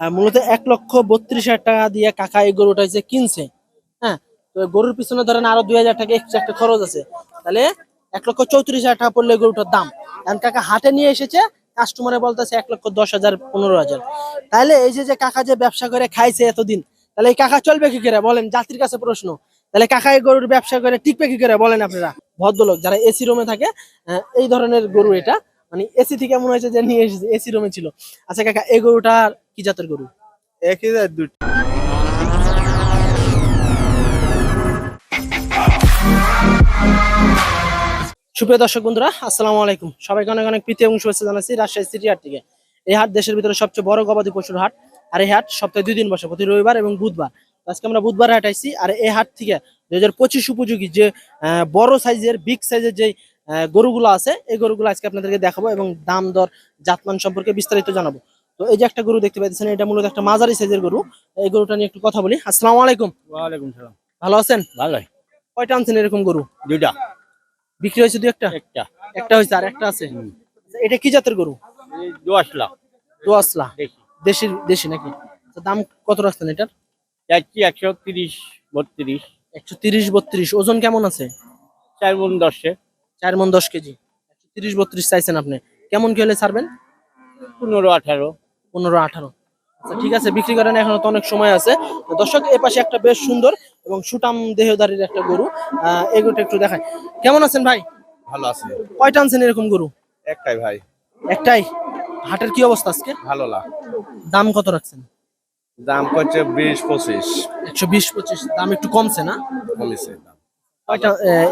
মূলত এক লক্ষ বত্রিশ হাজার টাকা দিয়ে কাকা এই গরুটা হচ্ছে কিনছে। হ্যাঁ তো গরুর পিছনে ধরেন আরও দুই হাজার টাকা এক্সট্রা একটা খরচ আছে। তাহলে এক লক্ষ চৌত্রিশ হাজার টাকা পড়লে গরুটার দাম। এখন কাকা হাটে নিয়ে এসেছে কাস্টমারে বলতেছে এক লক্ষ দশ হাজার, পনেরো হাজার। তাহলে এই যে যে কাকা যে ব্যবসা করে খাইছে এতদিন, তাহলে এই কাকা চলবে কি করে? বলেন যাত্রীর কাছে প্রশ্ন। তাহলে কাকা এই গরুর ব্যবসা করে টিকবে কি করে? বলেন আপনারা। ভদ্রলোক যারা এসি রুমে থাকে এই ধরনের গরু এটা মানে এসি থেকে মনে হয়েছে যে নিয়ে এসেছে এসি রুমে ছিল। আচ্ছা কাকা এই গরুটার কি জাতের গরু? এক হাজার দুটো সুপ্রিয় দর্শক বন্ধুরা আসসালামু আলাইকুম। সবাইকে অনেক অনেক প্রীতি এবং শুভেচ্ছা জানাচ্ছি রাজশাহী সিটি হাট থেকে। এই হাট দেশের ভিতরে সবচেয়ে বড় গবাদি পশুর হাট। আর এই হাট সপ্তাহে দুই দিন বসে প্রতি রবিবার এবং বুধবার। আজকে আমরা বুধবার হাট আইছি। আর এই হাট থেকে দুই হাজার পঁচিশ উপযোগী যে আহ, বড় সাইজের বিগ সাইজের যে গরুগুলো আছে। এই গরুগুলো আজকে আপনাদেরকে দেখাবো এবং দাম দর জাতমান সম্পর্কে বিস্তারিত জানাব। তো এই যে একটা গরু দেখতে পাচ্ছেন এটা মূলত একটা মাঝারি সাইজের গরু। এই গরুটা নিয়ে একটু কথা বলি। আসসালামু আলাইকুম। ওয়ালাইকুম সালাম। ভালো আছেন? ভালোই। কয়টা আনছেন এরকম গরু? দুইটা। বিক্রি হয়েছে দুই একটা? একটা। একটা হয়েছে আর একটা আছে। এটা কি জাতের গরু? লাখ দোয়াশলা। দেশি। দেশি নাকি? দাম কত রাখছেন এটার? যাচ্ছি একশো তিরিশ বত্রিশ। একশো তিরিশ বত্রিশ। ওজন কেমন আছে? চার মন দশে। চার মন দশ কেজি। একশো তিরিশ বত্রিশ চাইছেন আপনি। কেমন কি হলে ছাড়বেন? পনেরো আঠারো। পনেরো আঠারো। আচ্ছা ঠিক আছে বিক্রি করেন এখনও তো অনেক সময় আছে। তো দর্শক এ পাশে একটা বেশ সুন্দর এবং সুটাম দেহদারির একটা গরু। আহ এগুলোটা একটু দেখায় কেমন আছেন ভাই? ভালো আছেন কয়টা আনছেন এরকম গরু? একটাই ভাই। একটাই? হাটের কি অবস্থা আজকে? ভালো লাখ দাম কত রাখছেন? দাম করছে বিশ পঁচিশ। একশো বিশ পঁচিশ। দাম একটু কমছে না? কমেছে দাম। কয়টা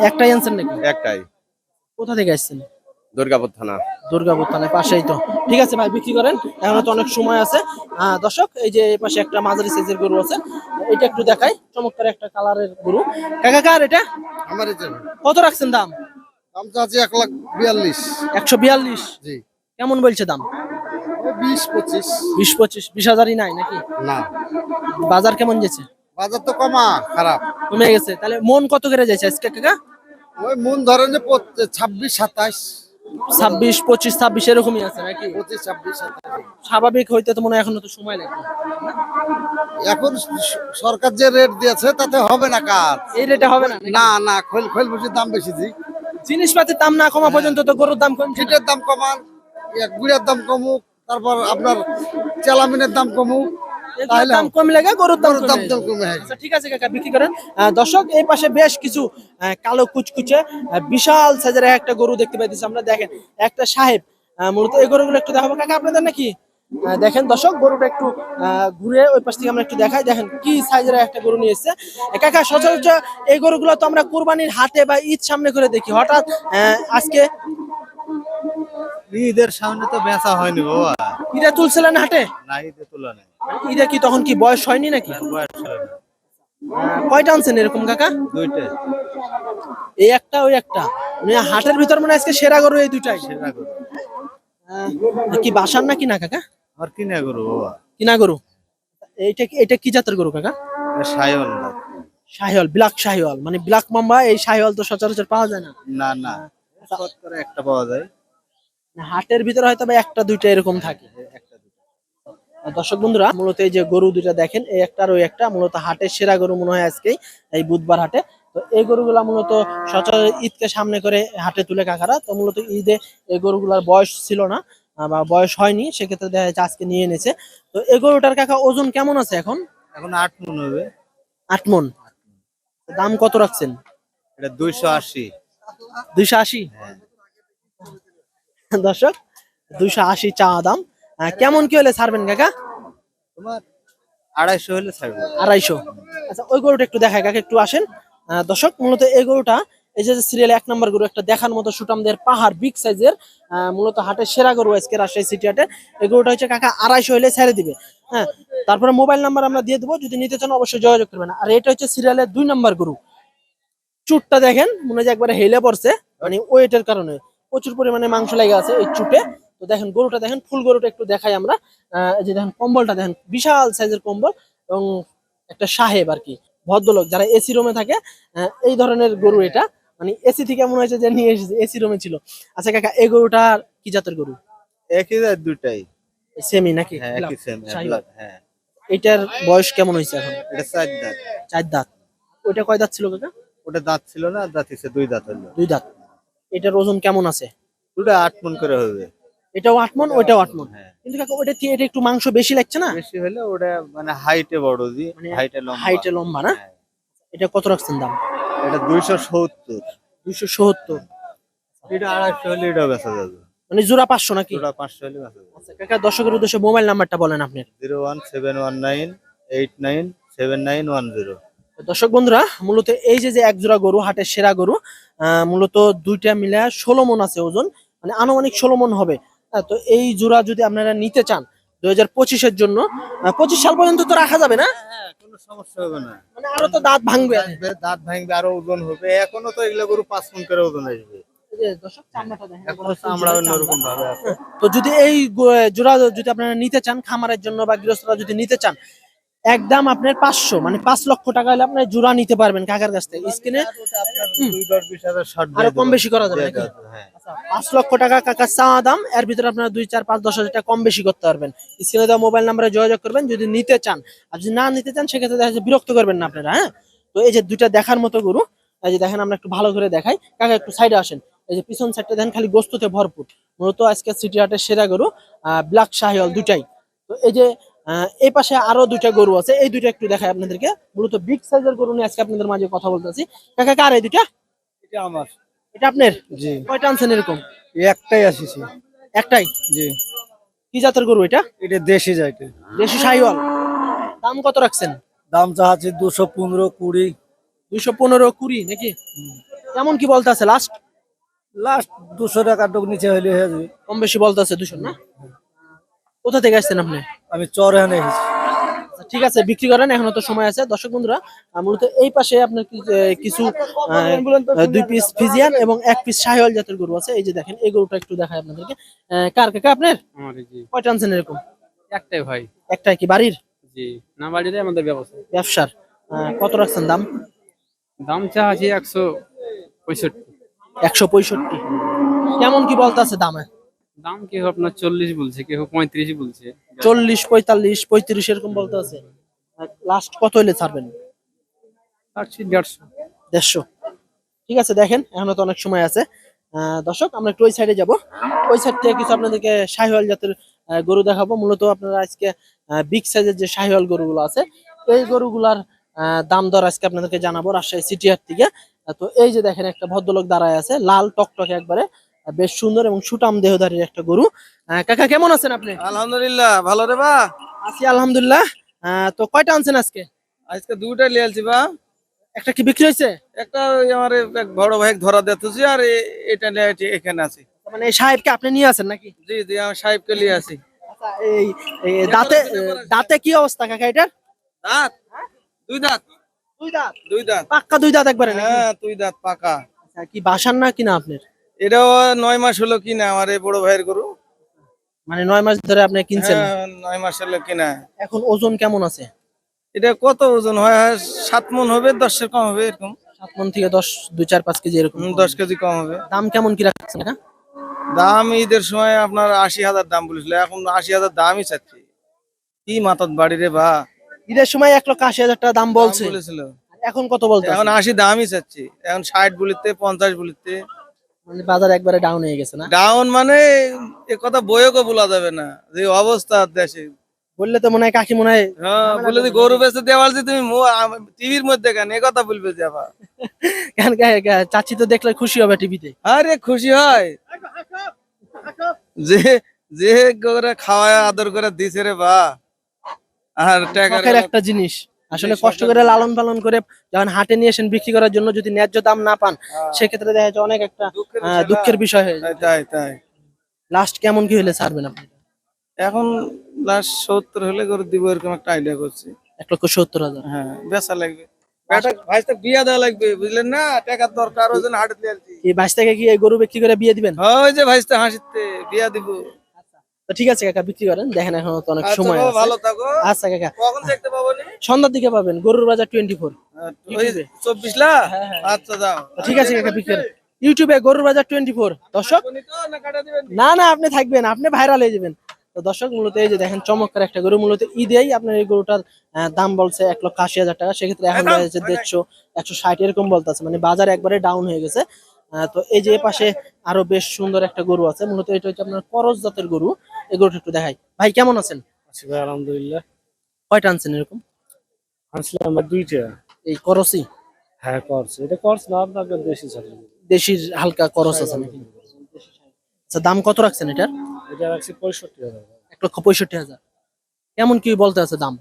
একটাই আনছেন নাকি? একটাই। কোথা থেকে আসছেন? দুর্গাপুর থানা। দুর্গাপুর থানার পাশেই তো। ঠিক আছে ভাই বিক্রি করেন। এখনও তো অনেক সময় আছে। দর্শক এই যে এই পাশে একটা মাঝারি সাইজের গরু আছে এটা একটু দেখাই। চমৎকার একটা কালারের গরু। কাকা কার এটা? আমার কত রাখছেন দাম? দাম চাচ্ছি এক লাখ বিয়াল্লিশ। একশো বিয়াল্লিশ? জি। কেমন বলছে দাম? বিশ পঁচিশ। বিশ পঁচিশ বিশ হাজারই নাই নাকি? না। বাজার কেমন যেছে বাজার তো কমা খারাপ। কমে গেছে। তাহলে মন কত করে যাচ্ছে আজকে কাকা? ওই মন ধরেন যে ছাব্বিশ সাতাশ। ছাব্বিশ পঁচিশ ছাব্বিশ এরকমই আছে নাকি? পঁচিশ ছাব্বিশ স্বাভাবিক হইতে তো মনে হয় এখনও তো সময় লাগবে এখন সরকার যে রেট দিয়েছে তাতে হবে না কাজ। এই রেটে হবে না না না খোল খোল বসে দাম বেশি জি। জিনিসপাতির দাম না কমা পর্যন্ত তো গরুর দাম কম। ফিটের দাম কমান গুড়ের দাম কমুক তারপর আপনার চেলামিনের দাম কমুক। দাম কমলে গা গরুর দাম গরুর দাম কমে যাবে। কমে আচ্ছা ঠিক আছে কাকা বিক্রি করেন। দর্শক এই পাশে বেশ কিছু কালো কুচকুচে বিশাল সাইজের একটা গরু দেখতে পাইতেছি আমরা। দেখেন একটা সাহেব মূলত এই গরুগুলো একটু দেখাবো। কাকা আপনাদের নাকি? দেখেন দর্শক গরুটা একটু আহ, ঘুরে ওই পাশ থেকে আমরা একটু দেখাই। দেখেন কি সাইজের একটা গরু নিয়ে এসছে। কাকা সচরাচর এই গরুগুলো তো আমরা কুরবানির হাটে বা ঈদ সামনে করে দেখি। হঠাৎ আহ, আজকে ঈদের সামনে তো বেচা হয়নি বাবা। ঈদে তুলছিলেন হাটে? না ঈদে তোলা নেই। ঈদে কি তখন কি বয়স হয়নি নাকি? বয়স হলো না। আহ, কয়টা আনছেন এরকম কাকা? দুইটাই এই একটা ওই একটা। মানে হাটের ভিতর মানে আজকে সেরা গরু এই দুইটাই। সেরা গরু। কি বাসার না কাকা? আর কিনা গরু বাবা। কিনা গরু? এইটা কি এটা কি জাতের গরু কাকা? সায়ন শাহিওয়াল ব্ল্যাক শাহিওয়াল মানে ব্ল্যাক মাম্বা এই শাহিওয়াল তো সচরাচর পাওয়া যায় না। না না। শতকরা একটা পাওয়া যায়। হাটের ভিতরে হয়তো বা একটা দুইটা এরকম থাকে। আর দর্শক বন্ধুরা মূলত এই যে গরু দুইটা দেখেন এই একটা আর ওই একটা মূলত হাটের সেরা গরু মনে হয় আজকেই এই বুধবার হাটে। তো এই গরুগুলা মূলত সচরাচর ঈদকে সামনে করে হাটে তুলে কাকারা। তো মূলত ঈদে এই গরুগুলার বয়স ছিল না বা বয়স হয়নি সেক্ষেত্রে দেখা যাচ্ছে আজকে নিয়ে এনেছে। তো এই গরুটার কাকা ওজন কেমন আছে এখন? এখন আট মন হবে। আট মন। দাম কত রাখছেন? এটা দুইশো আশি। দুইশো আশি? দর্শক দুইশো আশি চা দাম। কেমন কি হলে ছাড়বেন কাকা? তোমার আড়াইশো হলে আড়াইশো। আচ্ছা ওই গরুটা একটু দেখায় কাকা একটু আসেন। দর্শক মূলত এই গরুটা এই যে সিরিয়ালে এক নম্বর গরু একটা দেখার মতো সুটামদের পাহাড় বিগ সাইজের মূলত হাটের সেরা গরু আজকে রাজশাহী সিটি হাটে। এই গরুটা হচ্ছে কাকা আড়াইশো হলে ছেড়ে দিবে। হ্যাঁ তারপরে মোবাইল নাম্বার আমরা দিয়ে দেবো। যদি নিতে চান অবশ্যই যোগাযোগ করবেন। আর এটা হচ্ছে সিরিয়ালের দুই নম্বর গরু। চুটটা দেখেন মনে হয় একবারে হেলে পড়ছে মানে ওয়েটের কারণে। প্রচুর পরিমাণে মাংস লেগে আছে এই চুটে। তো দেখেন গরুটা দেখেন ফুল গরুটা একটু দেখাই আমরা। যে দেখেন কম্বলটা দেখেন বিশাল সাইজের কম্বল এবং একটা সাহেব আর কি ভদ্রলোক যারা এসি রুমে থাকে এই ধরনের গরু এটা। মানে এসি থেকে মনে হয়েছে যে নিয়ে এসেছে এসি রুমে ছিল। আচ্ছা কাকা এই গরুটার কি জাতের গরু? এক হাজার দুটাই সেমি নাকি? হ্যাঁ একই সেম হ্যাঁ। এটার বয়স কেমন হয়েছে এখন? এটা চার দাঁত। চার দাঁত। ওইটা কয় দাঁত ছিল কাকা? ওটা দাঁত ছিল না দাঁত হিসেবে দুই দাঁত হলো দুই দাঁত। এটার ওজন কেমন আছে? দুটা আট মন করে হবে। এটাও আট মন ওইটাও আট মন। হ্যাঁ। কিন্তু কাকা ওটা এটা একটু মাংস বেশি লাগছে না? বেশি হলে ওটা মানে হাইটে বড় জি মানে হাইটে লম্বা। হাইটে লম্বা না? হ্যাঁ। এটা কত রাখছেন দাম? এটা দুইশো সত্তর। দুইশো সত্তর। এটা আড়াইশো হলে এটা বেচা যাবে। মানে জোড়া পাঁচশো নাকি? ওটা পাঁচশো হলে বেচা যাবে। আচ্ছা কাকা দর্শকের উদ্দেশ্যে মোবাইল নাম্বারটা বলেন আপনি zero one seven one nine eight nine seven nine one zero. দর্শক বন্ধুরা মূলত এই যে যে এক জোড়া গরু হাটের সেরা গরু মূলত দুইটা মিলে ষোলো মন আছে ওজন মানে আনুমানিক ষোলো মন হবে। হ্যাঁ, তো এই জোড়া যদি আপনারা নিতে চান দুই হাজার পঁচিশের জন্য পঁচিশ সাল পর্যন্ত তো রাখা যাবে না? হ্যাঁ কোনো সমস্যা হবে না। মানে আরও তো দাঁত ভাঙবে। দাঁত ভাঙবে আরও ওজন হবে। এখনও তো এগুলো গরু পাঁচ মন করে ওজন আসবে। তো যদি এই জোড়া যদি আপনারা নিতে চান খামারের জন্য বা গৃহস্থরা যদি নিতে চান একদম আপনার পাঁচশো মানে পাঁচ লক্ষ টাকা হলে আপনার জোড়া নিতে পারবেন কাকার কাছ থেকে। স্ক্রিনে আরও কম বেশি করা যাবে পাঁচ লক্ষ টাকা কাকার চাওয়া দাম, এর ভিতরে আপনারা দুই, চার, পাঁচ, দশ হাজার টাকা কম বেশি করতে পারবেন। স্ক্রিনে দেওয়া মোবাইল নাম্বারে যোগাযোগ করবেন, যদি নিতে চান। আর যদি না নিতে চান, সেক্ষেত্রে দেখা যাচ্ছে বিরক্ত করবেন না আপনারা হ্যাঁ? তো এই যে দুইটা দেখার মতো গরু, এই যে দেখেন আমরা একটু ভালো করে দেখাই। কাকা, একটু সাইডে আসেন। এই যে পিছন সাইডটা দেখেন, খালি গোস্ততে ভরপুর। মূলত আজকে সিটি হাটের সেরা গরু ব্ল্যাক শাহিওয়াল দুটাই। তো এই যে এই পাশে আরও দুইটা গরু আছে। এই দুইটা একটু দেখাই আপনাদেরকে। মূলত বিগ সাইজের গরু নিয়ে আজকে আপনাদের মাঝে কথা বলতেছি। কাকা কার এই দুইটা? এটা আমার। এটা আপনার? জি। কয়টা আনছেন এরকম? একটাই আসিছি। একটাই? জি। কি জাতের গরু এটা? এটা দেশি যাইতে দেশি শাহিওয়াল দাম কত রাখছেন? দাম চাচ্ছি দুশো পনেরো কুড়ি। দুইশো পনেরো কুড়ি নাকি? কেমন কি বলতেছে? লাস্ট লাস্ট দুশো টাকার নিচে হইলে হয়ে যাবে। কম বেশি বলতেছে দুশো না? কোথা থেকে আসছেন আপনি? আমি চর এনে এসেছি। আচ্ছা, ঠিক আছে বিক্রি করেন এখনও তো সময় আছে। দর্শক বন্ধুরা মূলত এই পাশে আপনার কি- কিছু আহ, দুই পিস ফিজিয়ান এবং এক পিস শাহিওয়াল জাতের গরু আছে। এই যে দেখেন এই গরুটা একটু দেখায় আপনাদেরকে। আহ, কার কাকা আপনার? আমার জি কয়টা আনছেন এরকম? একটাই ভাই। একটাই কি বাড়ির? জি না বাড়িতে আমাদের ব্যবসা। ব্যবসার। আহ, কত রাখছেন দাম? দাম চা আছে একশো পঁয়ষট্টি। একশো পঁয়ষট্টি। কেমন কি বলতেছে দামে? দাম কেউ আপনার চল্লিশ বলছে কেউ পঁয়ত্রিশ বলছে। চল্লিশ পঁয়তাল্লিশ পঁয়ত্রিশ এরকম বলতে আছে। লাস্ট কত হলে ছাড়বেন? দেড়শো। দেড়শো। ঠিক আছে দেখেন এখনও তো অনেক সময় আছে। দর্শক আমরা একটু ওই সাইডে যাব। ওই সাইড থেকে কিছু আপনাদেরকে শাহিওয়াল জাতের গরু দেখাবো। মূলত আপনারা আজকে বিগ সাইজের যে শাহিওয়াল গরুগুলো আছে এই গরুগুলার দাম দর আজকে আপনাদেরকে জানাব রাজশাহী সিটি হাট থেকে। তো এই যে দেখেন একটা ভদ্রলোক দাঁড়ায় আছে লাল টকটকে একবারে। বেশ সুন্দর এবং সুটাম দেহধারীর একটা গরু। কাকা কেমন আছেন আপনি? আলহামদুলিল্লাহ ভালো রে বা। আছি আলহামদুলিল্লাহ। তো কয়টা আনছেন আজকে? আজকে দুটা লিয়ে আলছি বা। একটা কি বিক্রি হয়েছে? একটা আমার এক বড় ভাই ধরা দিতেছি আর এটা নিয়ে এখানে আছি। মানে এই সাহেবকে আপনি নিয়ে আছেন নাকি? জি জি আমার সাহেবকে নিয়ে আসি আচ্ছা, এই দাঁতে দাঁতে কি অবস্থা কাকা এটার? দাঁত? দুই দাঁত। দুই দাঁত? দুই দাঁত। পাক্কা দুই দাঁত একবারে? হ্যাঁ দুই দাঁত পাকা। আচ্ছা, কি বাসার না কিনা আপনার? এটাও নয় মাস হলো কিনা আমার এই বড় ভাইয়ের গরু? মানে নয় মাস ধরে আপনি কিনছেন? হ্যাঁ, নয় মাস হলো কিনা এখন ওজন কেমন আছে? এটা কত ওজন হয়? সাত মন হবে দশের কম হবে এরকম। সাত মন থেকে দশ দুই চার পাঁচ কেজি এরকম হুম, দশ কেজি কম হবে। দাম কেমন কি রাখছেন এটা? দাম ঈদের সময় আপনার আশি হাজার দাম বলেছিল এখন আশি হাজার দামই চাচ্ছি। কি মাথার বাড়ি রে বা। ঈদের সময় এক লক্ষ আশি হাজার টাকা দাম বলছে। দাম বলেছিল। এখন কত বলতে এখন আশি দামই চাচ্ছি। এখন ষাট বলিতে পঞ্চাশ বলিতে। মানে বাজার একবারে ডাউন হয়ে গেছে না? ডাউন মানে এ কথা বইও বলা যাবে না। যে অবস্থা দেশে। বললে তো মনে হয় কাকি মনে হয় হ্যাঁ বলে যে গরু বেচে দেওয়াল যে তুমি টিভির মধ্যে কেন? এ কথা বলবে যে আবার। কেন কে- কে- চাচি তো দেখলে খুশি হবে টিভিতে। আরে খুশি হয়। যে যে করে খাওয়ায় আদর করে দিছে রে বা। আর টাকা একটা জিনিস। আসলে কষ্ট করে লালন পালন করে যখন হাটে নিয়ে আসেন বিক্রি করার জন্য যদি ন্যায্য দাম না পান সেক্ষেত্রে দেখা যাচ্ছে অনেক একটা দুঃখের বিষয় হয়ে যায়। তাই লাস্ট কেমন কি হলে ছাড়বেন আপনি? এখন লাস্ট সত্তর হলে করে দিব এরকম একটা আইডিয়া করছি। এক লক্ষ সত্তর হাজার। হ্যাঁ বেচা লাগবে। তো বিয়া দেওয়া লাগবে বুঝলেন না? টাকার দরকার ওই জন্য হাটে দিয়ে আসছি। এই বাইশ কি গরু বিক্রি করে বিয়ে দিবেন? ওই যে হাসিতে বিয়া দিব। তো ঠিক আছে কাকা বিক্রি করেন। দেখেন এখন তো অনেক আচ্ছা সময় আছে। ভালো থাকো। আচ্ছা কাকা। কখন দেখতে পাবো নি? সন্ধ্যার দিকে পাবেন গরুর বাজার টোয়েন্টি ফোর ওই চব্বিশ লা। আচ্ছা যাও। ঠিক আছে কাকা বিক্রি করেন। ইউটিউবে গরুর বাজার টোয়েন্টি ফোর দর্শক উনি তো না কাটা দিবেন না? না আপনি থাকবেন আপনি ভাইরাল হয়ে যাবেন। তো দর্শক মূলত এই যে দেখেন চমৎকার একটা গরু। মূলত ঈদেই আপনার এই গরুটার দাম বলছে এক লক্ষ আশি হাজার টাকা। সেক্ষেত্রে এখন রয়েছে দেড়শো একশো ষাট এরকম বলতেছে মানে বাজার একবারে ডাউন হয়ে গেছে। তো এই যে পাশে আরও বেশ সুন্দর একটা গরু আছে মূলত এটা হচ্ছে আপনার করজ জাতের গরু। এই গরুটা একটু দেখাই। ভাই কেমন আছেন? আছি ভাই আলহামদুলিল্লাহ। কয়টা আনছেন এরকম? আনছিলাম আমার দুইটা। এই করসই হ্যাঁ করছে এটা করছে না আপনার দেশি ছাড়ি দেশির হালকা করস আছে নাকি? আচ্ছা দাম কত রাখছেন এটার? এটা রাখছি পঁয়ষট্টি হাজার এক লক্ষ পঁয়ষট্টি হাজার। কেমন কি বলতে আছে দাম?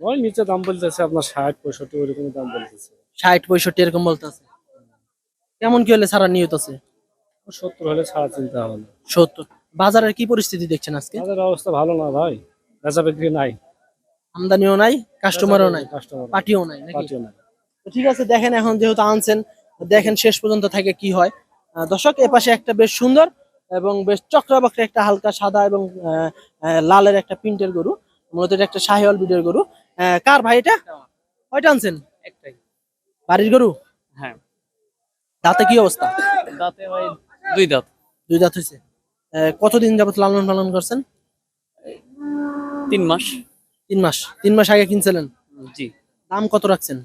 ওই নিচে দাম বলতেছে আপনার ষাট পঁয়ষট্টি ওইরকম দাম বলতেছে। ষাট পঁয়ষট্টি এরকম বলতে আছে। কেমন কি হলে সারা নিয়ত আছে? সত্তর হলে ছাড়া চিন্তা হবে সত্তর। বাজারের কি পরিস্থিতি দেখছেন আজকে? তাদের অবস্থা ভালো না ভাই। বেচা বিক্রি নাই। আমদানিও নাই কাস্টমারও নাই কাস্টমার পার্টিও নাই নাই। ঠিক আছে দেখেন এখন যেহেতু আনছেন দেখেন শেষ পর্যন্ত থাকে কি হয়। দর্শক এ পাশে একটা বেশ সুন্দর এবং বেশ চক্রাবক্রে একটা হালকা সাদা এবং লালের একটা প্রিন্টের গরু মূলত এটা একটা শাহিওয়াল বিডের গরু। কার ভাই এটা? কয়টা আনছেন? একটাই। বাড়ির গরু? হ্যাঁ। দাঁতে কি অবস্থা? দাঁতে ভাই দুই দাঁত। দুই দাঁত হয়েছে কতদিন যাবত লালন পালন করছেন? তিন মাস। তিন মাস। তিন মাস আগে কিনছিলেন? জি। দাম কত রাখছেন?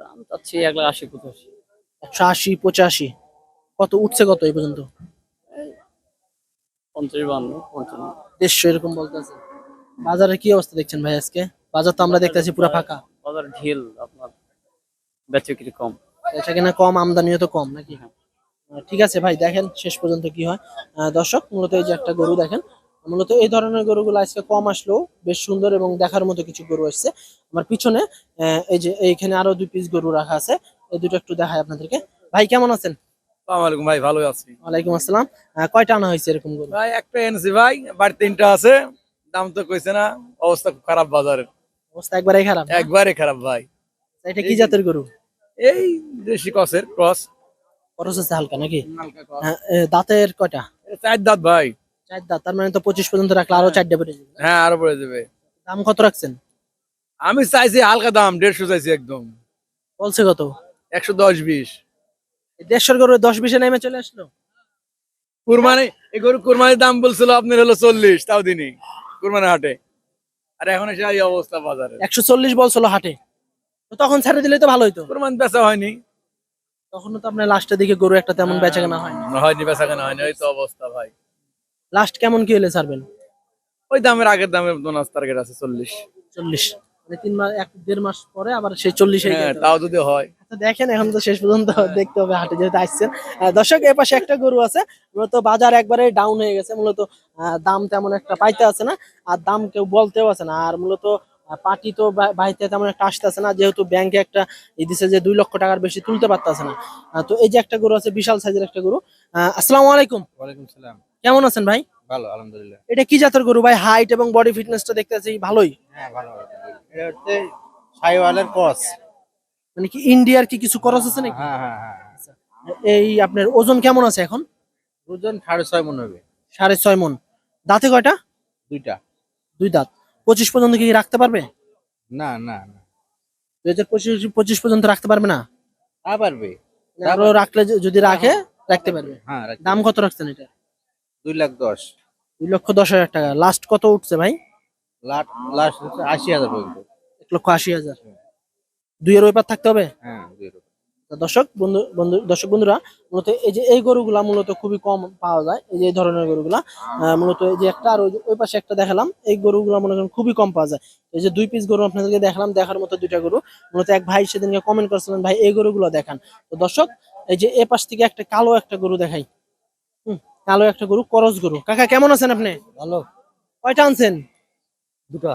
দাম চাচ্ছি এক লাখ আশি পঁচাশি। একশো আশি পঁচাশি। কত উঠছে কত এই পর্যন্ত? পঞ্চাশ বান্ন পঞ্চান্ন। দেড়শো এরকম বলতেছে। বাজারের কি অবস্থা দেখছেন ভাই আজকে? বাজার তো আমরা দেখতেছি পুরো ফাঁকা। বাজার ঢিল আপনার বেচে কিছু কম। এটা কিনা কম আমদানিও তো কম নাকি? আহ, ঠিক আছে ভাই দেখেন শেষ পর্যন্ত কি হয়। দর্শক মূলত এই যে একটা গরু দেখেন মূলত এই ধরনের গরুগুলো আজকে কম আসলেও বেশ সুন্দর এবং দেখার মতো কিছু গরু আসছে। আমার পিছনে এই যে এইখানে আরও দুই পিস গরু রাখা আছে এই দুটো একটু দেখায় আপনাদেরকে। ভাই কেমন আছেন? ভাই ভালো আছি। ওয়ালাইকুম আসসালাম। কয়টা আনা হয়েছে এরকম গরু? ভাই একটা এনেছি ভাই বাড়ি তিনটা আছে দাম তো কইছে না অবস্থা খুব খারাপ বাজারের। অবস্থা একবারেই খারাপ একবারে খারাপ ভাই। এটা কি জাতের গরু? এই দেশি কসের ক্রস। খরচ আছে হালকা নাকি? দাঁতের কয়টা? চার দাঁত ভাই। চার দাঁত তার মানে তো পঁচিশ পর্যন্ত রাখলে আরও চারটে পড়ে যাবে। হ্যাঁ আরও পড়ে যাবে। দাম কত রাখছেন? আমি চাইছি হালকা দাম দেড়শো চাইছি একদম। বলছে কত? একশো দশ বিশ। এই দেড়শোর গরু দশ বিশে নেমে চলে আসলো? কুরবানি এই গরু কুরবানির দাম বলছিল আপনার হলো চল্লিশ তাও দিনই কুরবানি হাটে। আর এখন এসে এই অবস্থা বাজারে। একশো চল্লিশ বলছিল হাটে। তখন ছেড়ে দিলে তো ভালো হইতো। কুরবানি বেচা হয়নি। তখন তো আপনার লাস্টের দিকে গরু একটা তেমন বেচা কেনা হয় হয়নি বেচা কেনা হয়নি ওই তো অবস্থা ভাই। লাস্ট কেমন কি হলে ছাড়বেন? ওই দামের আগের দামের বোনাস টার্গেট আছে চল্লিশ। চল্লিশ। মানে তিন মাস এক দেড় মাস পরে আবার সেই চল্লিশে হ্যাঁ তাও যদি হয়। তো দেখেন এখন তো শেষ পর্যন্ত দেখতে হবে হাটে যেহেতু আসছেন। দর্শক এ পাশে একটা গরু আছে। মূলত বাজার একবারে ডাউন হয়ে গেছে। মূলত দাম তেমন একটা পাইতে আছে না। আর দাম কেউ বলতেও আছে না। আর মূলত পার্টি তো বাড়িতে তেমন একটা আসতেছে না যেহেতু ব্যাংকে একটা ই দিছে যে দুই লক্ষ টাকার বেশি তুলতে পারতেছে না। তো এই যে একটা গরু আছে বিশাল সাইজের একটা গরু। আসসালামু আলাইকুম। ওয়ালাইকুম সালাম। কেমন আছেন ভাই? ভালো আলহামদুলিল্লাহ। এটা কি জাতের গরু ভাই? হাইট এবং বডি ফিটনেসটা দেখতেছি ভালোই? হ্যাঁ ভালো এটা হচ্ছে সাইওয়ালের কস মানে কি ইন্ডিয়ার কি কিছু খরচ আছে নাকি? হ্যাঁ হ্যাঁ হ্যাঁ। এই আপনার ওজন কেমন আছে এখন? ওজন সাড়ে ছয় মন হবে। সাড়ে ছয় মন। দাঁতে কয়টা? দুইটা। দুই দাঁত। পঁচিশ পর্যন্ত কি রাখতে পারবে? না না না। দুই হাজার পঁচিশ পঁচিশ পর্যন্ত রাখতে পারবে না? তা পারবে। রাখলে যদি রাখে রাখতে পারবে। হ্যাঁ দাম কত রাখছেন এটা? দুই লাখ দশ। দুই লক্ষ দশ হাজার টাকা। লাস্ট কত উঠছে ভাই? লাস্ট আশি হাজার পর্যন্ত। এক লক্ষ আশি হাজার। দুইয়ের ওই পার থাকতে হবে? হ্যাঁ দুই এরকম। তো দর্শক বন্ধু বন্ধু দর্শক বন্ধুরা মূলত এই যে এই গরুগুলা মূলত খুবই কম পাওয়া যায় এই যে এই ধরনের গরুগুলা মূলত এই যে একটা আর ওই পাশে একটা দেখালাম এই গরুগুলা মনে করেন খুবই কম পাওয়া যায়। এই যে দুই পিস গরু আপনাদেরকে দেখালাম দেখার মতো দুইটা গরু মূলত এক ভাই সেদিনকে কমেন্ট করছিলেন ভাই এই গরুগুলো দেখান। তো দর্শক এই যে এ পাশ থেকে একটা কালো একটা গরু দেখাই। হুম কালো একটা গরু করস গরু। কাকা কেমন আছেন আপনি? ভালো। কয়টা আনছেন? দুটা।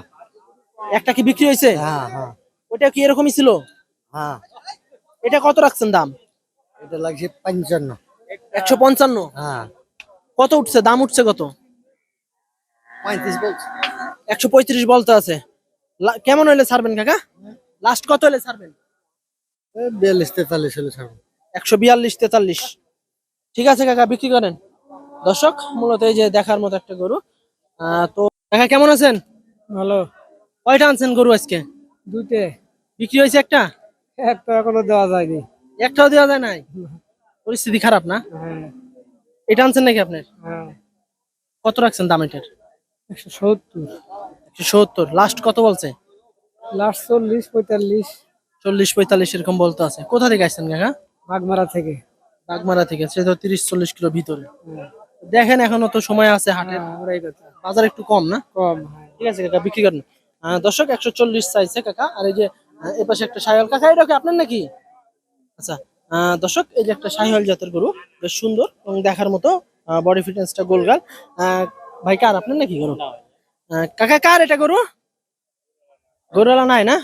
একটা কি বিক্রি হয়েছে হ্যাঁ হ্যাঁ। ওটা কি এরকমই ছিল? হ্যাঁ। এটা কত রাখছেন দাম? এটা লাগছে পঞ্চান্ন। একশো পঞ্চান্ন? হ্যাঁ। কত উঠছে? দাম উঠছে কত? পঁয়ত্রিশ বলছে। একশো পঁয়ত্রিশ বলতে আছে। লা- কেমন হইলে ছাড়বেন কাকা? লাস্ট কত হলে ছাড়বেন? বিয়াল্লিশ তেতাল্লিশ হলে ছাড়বো। একশো বিয়াল্লিশ তেতাল্লিশ। ঠিক আছে কাকা বিক্রি করেন। দর্শক মূলত এই যে দেখার মতো একটা গরু। আহ, তো কাকা কেমন আছেন? ভালো। কয়টা আনছেন গরু আজকে? দুইটে। বিক্রি হয়েছে একটা? একটা এখনও দেওয়া যায়নি। একটাও দেওয়া যায় নাই? পরিস্থিতি খারাপ না? হ্যাঁ। এটা আনছেন নাকি আপনার? হ্যাঁ। কত রাখছেন দাম এটার? একশো সত্তর। একশো সত্তর। লাস্ট কত বলছে? লাস্ট চল্লিশ পঁয়তাল্লিশ। চল্লিশ পঁয়তাল্লিশ এরকম বলতে আছে। কোথা থেকে আসছেন কাকা? বাগমারা থেকে। বাগমারা থেকে। সে তো তিরিশ চল্লিশ কিলো ভিতরে। দেখেন এখনও তো সময় আছে হাটের। হ্যাঁ, কথা। বাজার একটু কম না? কম হ্যাঁ। ঠিক আছে কাকা বিক্রি করেন। দর্শক একশো চল্লিশ চাইছে কাকা। আর এই যে এ পাশে একটা সাইহল কাকা এটা কি আপনার নাকি? আচ্ছা দর্শক এই যে একটা সাইহল জাতের গরু বেশ সুন্দর এবং দেখার মতো বডি ফিটনেসটা গোলগাল ভাই কার? আপনার নাকি গরু? কাকা কার এটা গরু? গরুওয়ালা নাই না?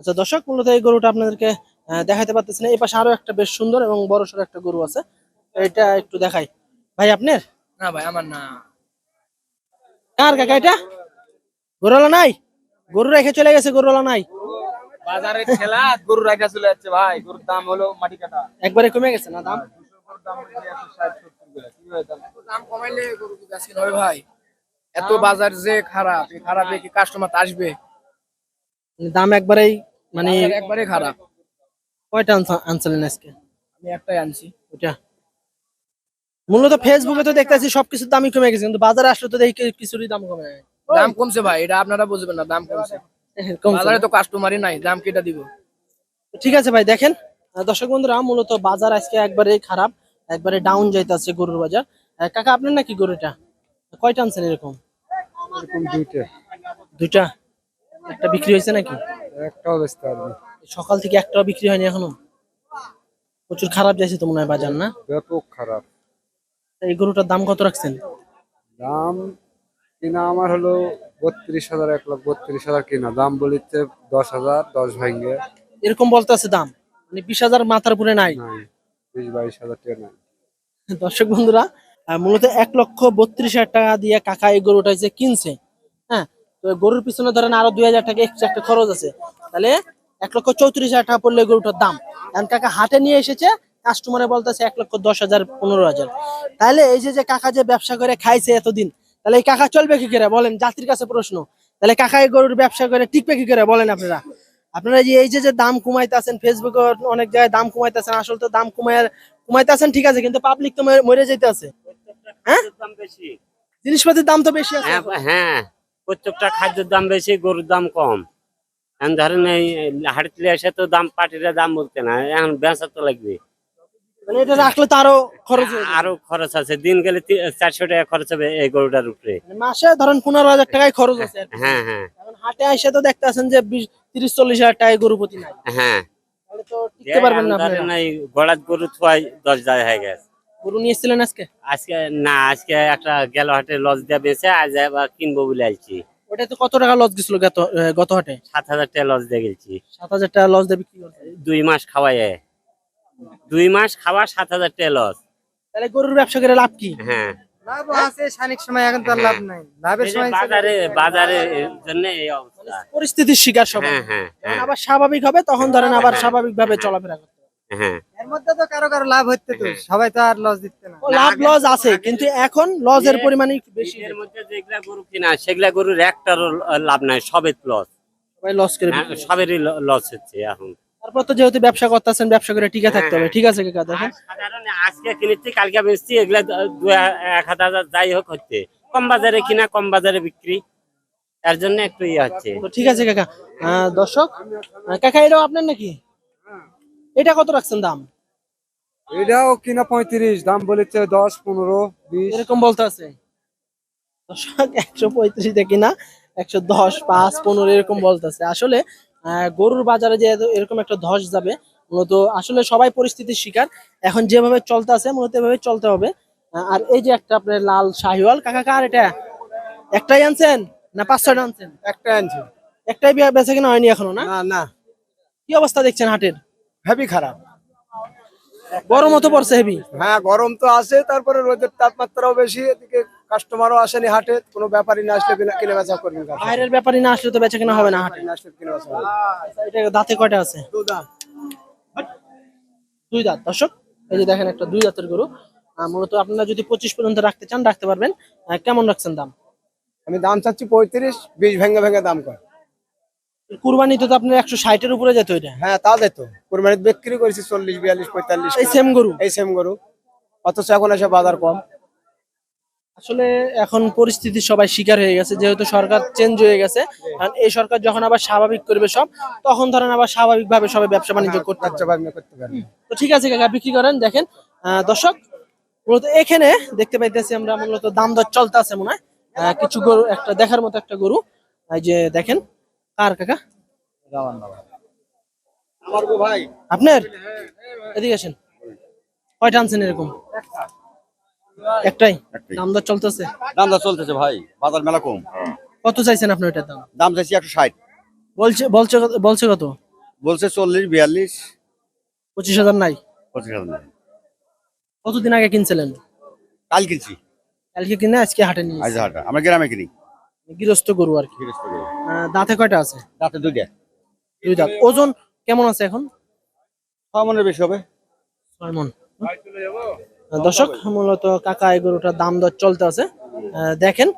আচ্ছা দর্শক মূলত এই গরুটা আপনাদেরকে দেখাতে পারতেছি না। এই পাশে আরও একটা বেশ সুন্দর এবং বড় সড়ো একটা গরু আছে। এটা একটু দেখাই। ভাই আপনার? না ভাই আমার না। কার কাকা এটা? গরুওয়ালা নাই? গরু রেখে চলে গেছে গরুওয়ালা নাই? বাজারে খেলা গরু রাখা চলে যাচ্ছে ভাই। গরুর দাম হলো মাটি কাটা। একবারে কমে গেছে না দাম? দাম কমাইলে গরু বেশি নয় ভাই? এত বাজার যে খারাপ এই খারাপে কি কাস্টমার আসবে। দাম একবারেই মানে একবারে খারাপ। কয়টা আনছ- আনছিলেন আজকে? আমি একটাই আনছি। ওটা মূলত ফেসবুকে তো দেখতেছি সবকিছুর দামই কমে গেছে কিন্তু বাজারে আসলে তো দেখি কিছুরই দাম কমে দাম কমছে ভাই এটা আপনারা বুঝবেন না দাম কমছে। বাজারে? তো কাস্টমারই নাই দাম কেটা দিব। ঠিক আছে ভাই দেখেন দর্শক বন্ধুরা মূলত বাজার আজকে একবারে খারাপ একবারে ডাউন যাইতেছে গরুর বাজার। কাকা আপনার নাকি গরুটা? কয়টা আনছেন এরকম? এরকম দুইটা। দুইটা? একটা বিক্রি হয়েছে নাকি? একটাও বেচতে পারবি সকাল থেকে একটাও বিক্রি হয়নি এখনও? প্রচুর খারাপ যাইছে তো মনে হয় বাজার না? ব্যাপক খারাপ। এই গরুটার দাম কত রাখছেন? দাম কিনা আমার হলো বত্রিশ হাজার এক লাখ বত্রিশ হাজার কিনা। দাম বলিতে দশ হাজার দশ ভাঙ্গে এরকম বলতে আছে দাম? মানে বিশ হাজার মাথার উপরে নাই? বিশ বাইশ হাজার টাকা নাই। দর্শক বন্ধুরা মূলত এক লক্ষ বত্রিশ হাজার টাকা দিয়ে কাকা এই গরুটা হচ্ছে কিনছে। হ্যাঁ তো গরুর পিছনে ধরেন আরও দুই হাজার টাকা এক্সট্রা একটা খরচ আছে। তাহলে এক লক্ষ চৌত্রিশ হাজার টাকা পড়লে গরুটার দাম। এখন কাকা হাটে নিয়ে এসেছে কাস্টমারে বলতেছে এক লক্ষ দশ হাজার পনেরো হাজার। তাহলে এই যে যে কাকা যে ব্যবসা করে খাইছে এতদিন তাহলে এই কাকা চলবে কি করে? বলেন, জাতির কাছে প্রশ্ন। তাহলে কাকা এই গরুর ব্যবসা করে টিকবে কি করে? বলেন আপনারা। আপনারা যে, এই যে যে দাম কমাইতেছেন ফেসবুকে অনেক জায়গায় দাম কমাইতেছেন, আসলে তো দাম কমাই কমাইতেছেন, ঠিক আছে, কিন্তু পাবলিক তো মরে- মরে যেতে আছে হ্যাঁ? জিনিসপাতির দাম তো বেশি আছে। হ্যাঁ হ্যাঁ প্রত্যেকটা খাদ্যের দাম বেশি, গরুর দাম কম। এখন ধরেন এই হাড়িতে এসে তো দাম, পাটিরা দাম বলতে না, এখন বেচা তো লাগবে। মানে এটা রাখলে তো আরও খরচ আরও খরচ আছে। দিন গেলে চারশো টাকা খরচ হবে এই গরুটার উপরে। মানে মাসে ধরেন পনেরো হাজার টাকায় খরচ আছে হ্যাঁ হ্যাঁ। হাটে তো দেখতে আছেন যে বিশ তিরিশ চল্লিশ হাজার টাকায় গরু প্রতি নাই। হ্যাঁ। পারবেন না গড়াত গরু থুয়াই দশ হাজার হয়ে গেছে। গরু নিয়ে এসেছিলেন আজকে? আজকে না আজকে একটা গেল হাটে লস দিয়ে বেঁচে আজ আবার কিনবো বলে আসছি। ওটা তো কত টাকা লস গেছিল গত গত হাটে? সাত হাজার টাকা লস দিয়ে গেছি। সাত হাজার টাকা লস দিয়ে বিক্রি দুই মাস খাওয়াই দুই মাস খাওয়া সাত হাজার টাকা লস তাহলে গরুর ব্যবসা করে লাভ কি? হ্যাঁ। লাভ আছে সময় এখন তো আর লাভ নাই। লাভের এই বাজারে বাজারে জন্য এই অবস্থা। পরিস্থিতির শিকার সবাই। হ্যাঁ হ্যাঁ হ্যাঁ। আবার স্বাভাবিক হবে তখন ধরেন আবার। স্বাভাবিক ভাবে চলাফেরা করতে হ্যাঁ। এর মধ্যে তো কারও কারও লাভ হচ্ছে তো সবাই তো আর লস না। লাভ লস আছে কিন্তু এখন লসের পরিমাণই বেশি এর মধ্যে যেগুলা গরু কিনা সেগুলা গরুর একটারও লাভ নাই সবের লস সবাই লস করে। সবেরই লস হচ্ছে এখন। তারপর তো যেহেতু ব্যবসা করতেছেন ব্যবসা করে টিকে থাকতে হবে। হ্যাঁ। ঠিক আছে কাকা দেখেন। সাধারণ আজকে কিনেছি কালকে বেচছি এগুলা দু এক হাজার যাই হোক হচ্ছে। কম বাজারে কিনা কম বাজারে বিক্রি। এর জন্য একটু ইয়ে হচ্ছে। তো ঠিক আছে কাকা। দর্শক কাকা এটাও আপনার নাকি? এটা কত রাখছেন দাম? এটাও কিনা পঁয়ত্রিশ দাম বলেছে দশ পনেরো বিশ। এরকম বলতে আছে। দর্শক একশো পঁয়ত্রিশ দেখি না একশো দশ পাঁচ পনেরো এরকম বলতেছে আসলে গরুর বাজারে যে এরকম একটা ধস যাবে মূলত আসলে সবাই পরিস্থিতির শিকার। এখন যেভাবে চলতে আছে মূলত এভাবে চলতে হবে। আর এই যে একটা আপনার লাল শাহিওয়াল কাকা কার এটা? একটাই আনছেন না পাঁচ ছয়টা আনছেন? একটা আনছি। একটাই বিয়া- বেচা কিনা হয়নি এখনও না? না কি অবস্থা দেখছেন হাটের? হেভি খারাপ। গরম মতো পড়ছে হেভি। হ্যাঁ গরম তো আছে তারপরে রোদের তাপমাত্রাও বেশি এদিকে কাস্টমারও আসেনি হাটে কোনো ব্যাপারই না আসলে কিনে- বেচা করবেন কার বাইরের ব্যাপারই না আসলে তো বেচা কিনা হবে না হাটে। না আসলে কিনে বেচা হবে। এটা দাঁতে কয়টা আছে? দুই দাঁত। দর্শক এই যে দেখেন একটা দুই দাঁতের গরু। মূলত আপনারা যদি পঁচিশ পর্যন্ত রাখতে চান রাখতে পারবেন। কেমন রাখছেন দাম? আমি দাম চাচ্ছি পঁয়ত্রিশ বিশ ভেঙে ভেঙে দাম কর। কুরবানিতে তো আপনার একশো ষাটের উপরে যেত এটা। হ্যাঁ তা যেত। কোরবানিতে বিক্রি করেছি চল্লিশ বিয়াল্লিশ পঁয়তাল্লিশ। এই সেম গরু? এই সেম গরু। অথচ এখন এসে বাজার কম। আসলে এখন পরিস্থিতি সবাই শিকার হয়ে গেছে যেহেতু সরকার চেঞ্জ হয়ে গেছে। কারণ এই সরকার যখন আবার স্বাভাবিক করবে সব তখন ধরেন আবার স্বাভাবিকভাবে সবাই ব্যবসা বাণিজ্য করতে পারবে। বাচ্চা বাচ্চা করতে পারবে। তো ঠিক আছে কাকা বিক্রি করেন দেখেন আহ, দর্শক মূলত এখানে দেখতে পাইতেছি আমরা মূলত দাম দর চলতে আছে মনে হয়। আহ, কিছু গরু একটা দেখার মতো একটা গরু। এই যে দেখেন কার কাকা? ভাই। আপনার? এদিকে আসেন। কয়টা আনছেন এরকম? একটাই? দাম দর চলতেছে? দাম দর চলতেছে ভাই বাজার মেলা কম। কত চাইছেন আপনি ওইটার দাম? দাম চাইছি একশো ষাট। বলছে বলছে বলছে কত? বলছে চল্লিশ বিয়াল্লিশ। পঁচিশ হাজার নাই? পঁচিশ হাজার নাই। কতদিন আগে কিনছিলেন? কাল কিনছি। কালকে কিনে আজকে হাটে নিয়ে আজ হাটা আমরা গ্রামে কিনি। গৃহস্থ গরু আর কি। গৃহস্থ গরু। আহ, দাঁতে কয়টা আছে? রাতে দুইটা। দুই দাঁত। ওজন কেমন আছে এখন? ছয় মনের বেশি হবে। ছয় আহ, দর্শক, মূলত কাকা এই গরুটার দাম দর চলতে আছে দেখেন।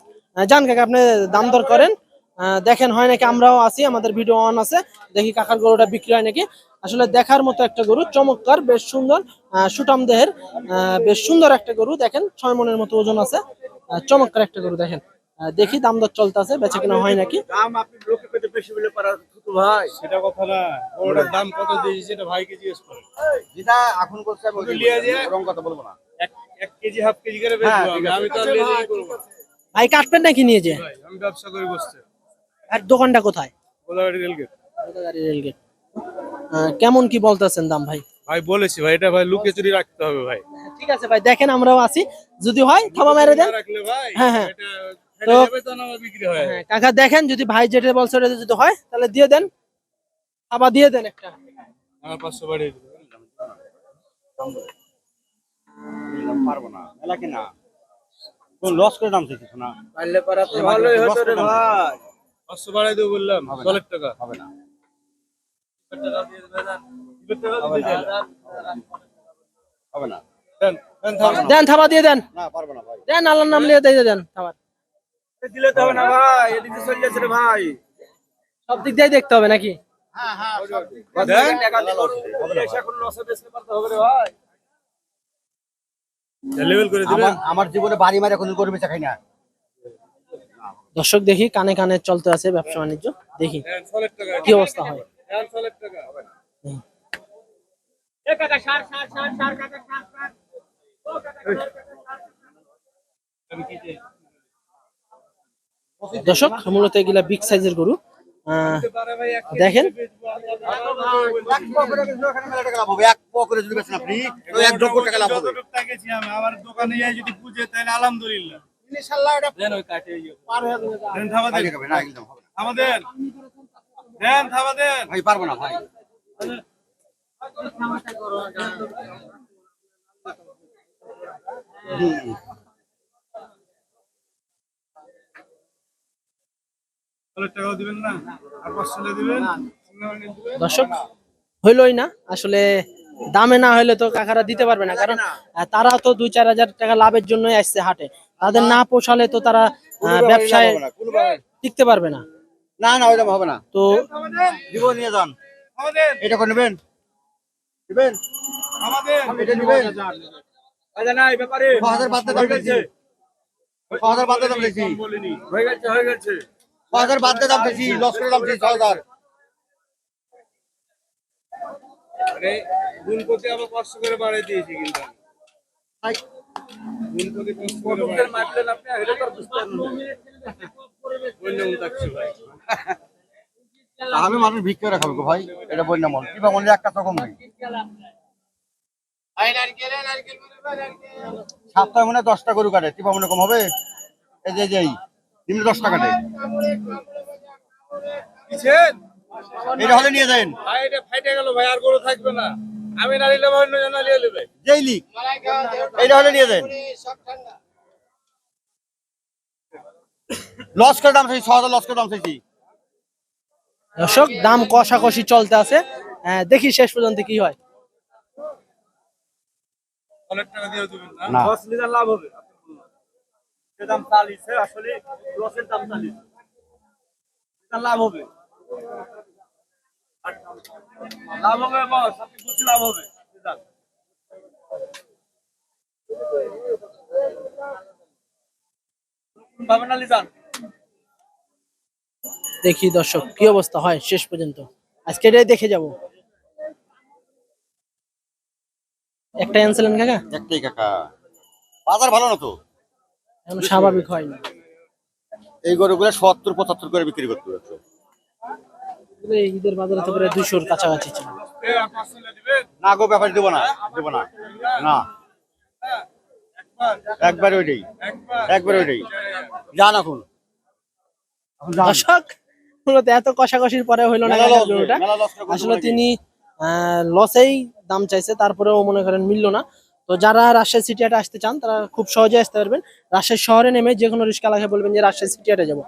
যান কাকা, আপনি দাম দর করেন। দেখেন, হয় নাকি আমরাও আছি, আমাদের ভিডিও অন আছে। দেখি কাকার গরুটা বিক্রি হয় নাকি। আসলে দেখার মতো একটা গরু, চমৎকার, বেশ সুন্দর সুটাম দেহের বেশ সুন্দর একটা গরু। দেখেন, ছয় মনের মতো ওজন আছে। চমৎকার একটা গরু, দেখেন। দেখি দাম দর চলতে আছে বেচা কিনা হয় নাকি? দাম আপনি লোকে পেতে বেশি বলে পারা ছোট ভাই। সেটা কথা না। ওটার দাম কত দিয়েছি সেটা ভাইকে জিজ্ঞেস করে যেটা এখন করছে আমি ওইটাই লিয়ে বলছি, দিয়ে- ওরকম কথা বলব না। এক এক কেজি হাফ কেজি করে হ্যাঁ, বেচবো আমি। তো আর লেজেই ভাই কাটবেন নাকি নিয়ে যে ভাই আমি ব্যবসা করে বসছে। আর দোকানটা কোথায়? রেলগেট রেলগেট কেমন কি বলতেছেন দাম ভাই? ভাই বলেছি ভাই এটা ভাই লুকিয়ে চুরি রাখতে হবে ভাই। ঠিক আছে ভাই দেখেন আমরাও আছি। যদি হয় থাবা মেরে দেন। রাখলে ভাই হ্যাঁ, হ্যাঁ। তো- হয়। হ্যাঁ, কাকা দেখেন যদি ভাই যেটা বলছে ওটা যদি হয় তাহলে দিয়ে দেন। থাবা দিয়ে দেন একটা। আমার পাঁচশো বাড়িয়ে পারব না মেলা কিনা কোন লস করে দাম চাইছিস না? পারলে পারা তো ভালোই হতো রে ভাই। পাঁচশো বাড়াই দেবো বললাম চলের টাকা। হবে না। হবে না। দেন দেন থাম। দেন থাবা দিয়ে দেন। না পারব না ভাই। দেন আল্লাহর নাম লিয়ে দিয়ে দেন থাবা দিলে তো হবে না ভাই এদিকে চলে যাচ্ছে রে ভাই। সব দিক দিয়ে দেখতে হবে নাকি? দেন এখন লসে বেচতে পারতে হবে রে ভাই। লেভেল করে দিবেন আমার জীবনে বাড়ি মারে কোনো গরু বেচা খাই না। দর্শক দেখি কানে কানে চলতে আছে ব্যবসা বাণিজ্য। দেখি টাকা কি অবস্থা হয়? টাকা দর্শক, মূলত এগুলা বিগ সাইজের গরু। দেখেন। এক পো করে কিন্তু ওখানে মেলা টাকা লাভ হবে এক পো করে যদি বেচেন আপনি তো এক লক্ষ টাকা লাভ হবে যতটুকু টাকেছি আমি আমার দোকানে যদি পুজে তাহলে আলহামদুলিল্লাহ। দেন ওই কাটে দেন থাবা ভাই দেন না একদম হবে না। থাবা দেন দেন থাবা দেন ভাই পারব না ভাই চলের টাকাও দিবেন না আর পাঁচশো দিবেন দর্শক হইলই না আসলে দামে না হইলে তো কাকারা দিতে পারবে না কারণ তারা তো দুই চার হাজার টাকা লাভের জন্যই আসছে হাটে। তাদের না পোষালে তো তারা ব্যবসায় টিকতে পারবে না। না না ওইরকম হবে না। তো দিব নিয়ে যান। এটা করে নেবেন? নেবেন? আমাদের। এটা নেবেন? আচ্ছা না এই ব্যাপারে ছ হাজার বাদ দিয়ে দাম চাইছি ছ হাজার বাদ দিয়ে দাম হয়ে গেছে হয়ে গেছে। হাজার বাদ দিয়ে দাম চাইছি লস করে দাম চাইছি ছ হাজার। আবার করে দিয়েছি কিন্তু আমি। করে মারলেন আপনি এটা তো বুঝতে মানুষ ভিক্ষে রাখাবে গো ভাই এটা না মন। কিবা মনে একটা তো কম নেই। সপ্তাহে মনে দশটা গরু কাটে কিবা মনে কম হবে? এই যে যেই দিনে। দশটা কাটে এটা হলে নিয়ে যান। এটা ফাইটে গেল ভাই আর গরু থাকবে না। আমি না নিলে অন্য জন নিয়ে নেবে। যেই লিক এটা হলে নিয়ে যান। লস করে দাম চাইছি ছ হাজার লস করে দাম চাইছি। দর্শক দাম কষাকষি চলতে আছে। আহ, দেখি শেষ পর্যন্ত কি হয়। অনেক টাকা দিয়ে দিবেন না? না। দশ লাভ হবে। দাম চালিশ আসলে লসের দাম চালিশ লাভ হবে। লাভ হবে বস আপনি বুঝি লাভ হবে। দেখি দর্শক কি অবস্থা হয় শেষ পর্যন্ত? আজকে এটাই দেখে যাব। একটা আনছিলেন কাকা? একটাই কাকা। বাজার ভালো না তো? এখন স্বাভাবিক হয়নি। এই গরুগুলো সত্তর পঁচাত্তর করে বিক্রি করতে হচ্ছে। ঈদের বাজারে তো প্রায় দুইশোর কাছাকাছি ছিল। না গো ব্যাপার দেবো না দেবো না। না। একবার ওইটাই একবার ওইটাই। যান এখন। এখন দর্শক মূলত এত কষাকষির পরে হইল না আসলে। তিনি লসেই দাম চাইছে তারপরেও মনে করেন মিললো না। তো যারা রাজশাহী সিটি হাটে আসতে চান, তারা খুব সহজে আসতে পারবেন। রাজশাহী শহরে নেমে যে কোনো রিস্কালাকে বলবেন যে রাজশাহী সিটি হাটে যাব।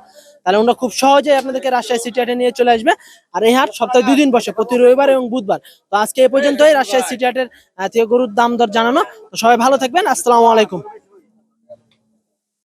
তাহলে ওরা খুব সহজে আপনাদেরকে রাজশাহী সিটি হাটে নিয়ে চলে আসবে। আর এই হাট সপ্তাহে দুদিন বসে, প্রতি রবিবার এবং বুধবার। তো আজকে এই পর্যন্তই। রাজশাহী সিটি হাটের থেকে গরুর দাম দর জানানো। তো সবাই ভালো থাকবেন। আসসালামু আলাইকুম।